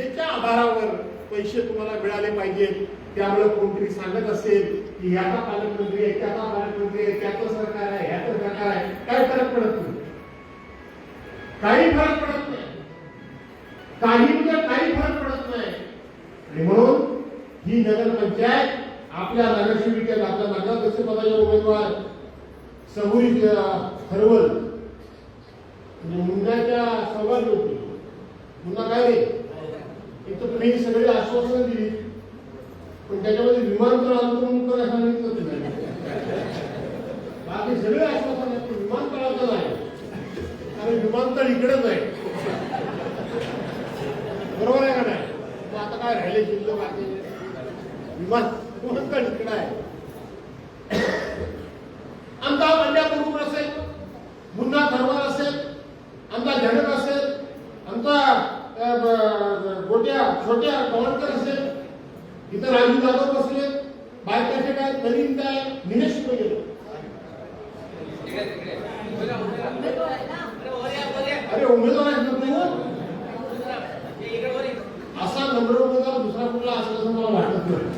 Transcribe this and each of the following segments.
श्रद्धेच्या आधारावर पैसे तुम्हाला मिळाले पाहिजेत. त्यामुळे कोणतरी सांगत असेल की याचा पालकमंत्री आहे त्याचा पालकमंत्री आहे त्याचं सरकार आहे ह्याचं सरकार आहे. काय फरक पडत नाही. काही फरक पडत नाही. काही म्हणजे काही फरक पडत नाही. आणि म्हणून ही नगरपंचायत आपल्या नगरसेविकेला आपल्या नगर नगराध्यक्ष पदाचे उमेदवार सबुरी हरवल एक सगळी आश्वासनं दिली. पण त्याच्यामध्ये विमानतळ अंतर्मुख करायला सांगितलं तुम्ही बाकी सगळे आश्वासन आहेत पण विमानतळाचं नाही. कारण विमानतळ इकडेच आहे. बरोबर आहे का नाही? आता काय राहिले शिल्लक बाकी विमान विमानतळ इकडे आहे? मोठ्या छोट्या गवळकर असेल इतर राजू जाधव बसले. बायकाचे काय नवीन काय निलेश वगैरे अरे उमेदवार आहेत ना असा नम्र उमेदवार दुसरा कुठला असेल असं मला वाटत नाही.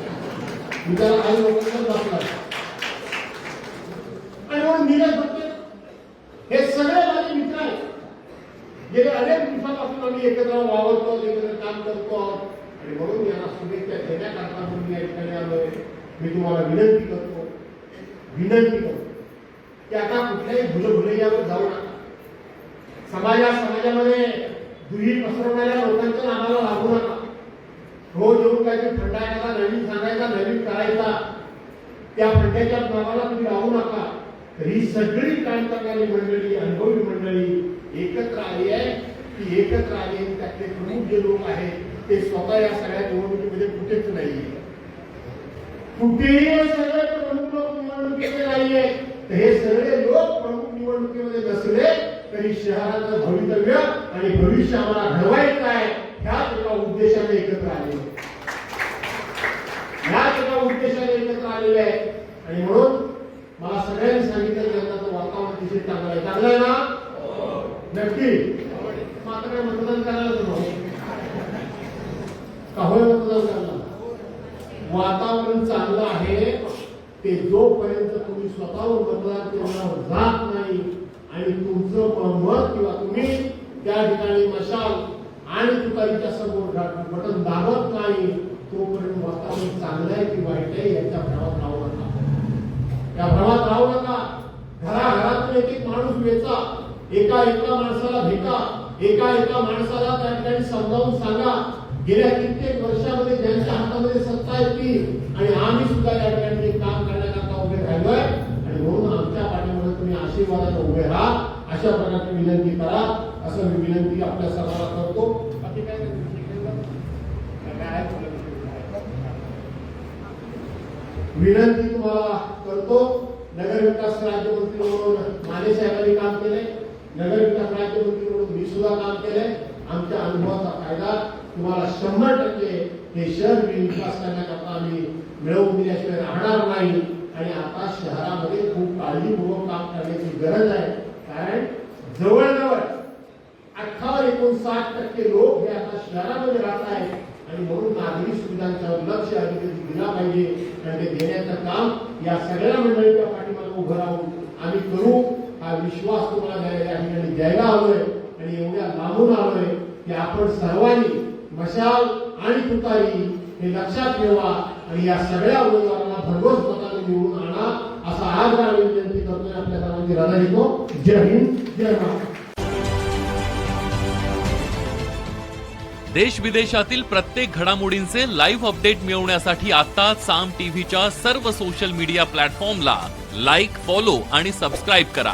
मी त्याला काही लोकांना दाखला आणि म्हणून निलेश होते हे सगळे माझे मित्र आहेत गेल्या अनेक दिवसापासून आम्ही एकत्र वावरतो एकत्र काम करतो. आणि म्हणून यांना शुभेच्छा देण्याकरता म्हणून मी या ठिकाणी आलोय मी तुम्हाला विनंती करतो. विनंती करतो की आता कुठल्याही भुलभुलैयावर जाऊ नका. समाजा समाजामध्ये दुही पसरवणाऱ्या लोकांच्या नावाला लागू नका. रोज येऊन काहीतरी फंडायचा नवीन सांगायचा नवीन करायचा त्या फंड्याच्या नावाला तुम्ही लावू नका. तर ही सगळी काम करणारी मंडळी अनुभवी मंडळी एकत्र आली आहे. ती एकत्र आली आहे त्यातले प्रमुख जे लोक आहेत ते स्वतः या सगळ्या निवडणुकीमध्ये कुठेच नाहीये. कुठेही हे सगळे प्रमुख लोक निवडणुकीमध्ये नाहीये. तर हे सगळे लोक प्रमुख निवडणुकीमध्ये नसले तरी शहराचं भवितव्य आणि भविष्य आम्हाला घडवायचं आहे ह्याच एका उद्देशाने एकत्र आले ह्याच एका उद्देशाने एकत्र आलेले आहे. आणि म्हणून मला सगळ्यांनी सांगितलं की आता वातावरण अतिशय चांगलं आहे. चांगलं आहे ना? नक्की. मात्र काय मतदान करायला नको का होय मतदान करायला? वातावरण चांगलं आहे. ते जोपर्यंत तुम्ही स्वतःवर मतदान केंद्रावर जात नाही आणि तुमचं मत किंवा तुम्ही त्या ठिकाणी मशाल आणि तुतारीच्या समोर बटन दाबत नाही तोपर्यंत वातावरण चांगलं आहे की वाईट आहे याच्या भ्रमात राहू नका. या भ्रमात राहू नका. घराघरातून एक एक माणूस वेचा. एका एका माणसाला भेटा एका एका माणसाला त्या ठिकाणी समजावून सांगा. गेल्या कित्येक वर्षामध्ये ज्यांच्या हातामध्ये सत्ता येतील आणि आम्ही सुद्धा या ठिकाणी काम करण्याकरता उभे राहिलोय. आणि म्हणून आमच्या पाठीमध्ये तुम्ही आशीर्वादाने उभे राहा. अशा प्रकारची विनंती करा. असं मी विनंती आपल्या सर्वांना करतो. बाकी काय विनंती तुम्हाला करतो. नगर विकास राज्यमंत्री म्हणून माने साहेबांनी काम केले नगर विकास राज्यमंत्री म्हणून मी सुद्धा काम केलंय. आमच्या अनुभवाचा फायदा तुम्हाला शंभर टक्के हे शहर विकास करण्याकरता आम्ही मिळवून दिल्याशिवाय राहणार नाही. आणि आता शहरामध्ये खूप काळजीपूर्वक काम करण्याची गरज आहे. कारण जवळजवळ अठ्ठावन्न एकोणसाठ टक्के लोक हे आता शहरामध्ये राहत आहेत. आणि म्हणून नागरी सुविधांच्यावर लक्ष अधिकाधिक दिला पाहिजे. आणि ते देण्याचं काम या सगळ्या मंडळीच्या पाठीमागे उभं राहून आम्ही करू. हा विश्वास तुम्हाला द्यायला या ठिकाणी द्यायला हवोय आणि एवढ्या लांबून आलोय की आपण सर्वांनी मशाल आणि तुतारी हे लक्षात ठेवा आणि या सगळ्या उमेदवारांना भरघोस मताने निवडून आणा असा आज आम्ही विनंती करतोय. आपल्या सर्वांची रजा घेतो जय हिंद जय महाराष्ट्र. देश विदेशातील प्रत्येक घडामोडींचे लाईव्ह अपडेट मिळवण्यासाठी आता साम टीव्हीच्या सर्व सोशल मीडिया प्लॅटफॉर्मला लाईक फॉलो आणि सबस्क्राईब करा.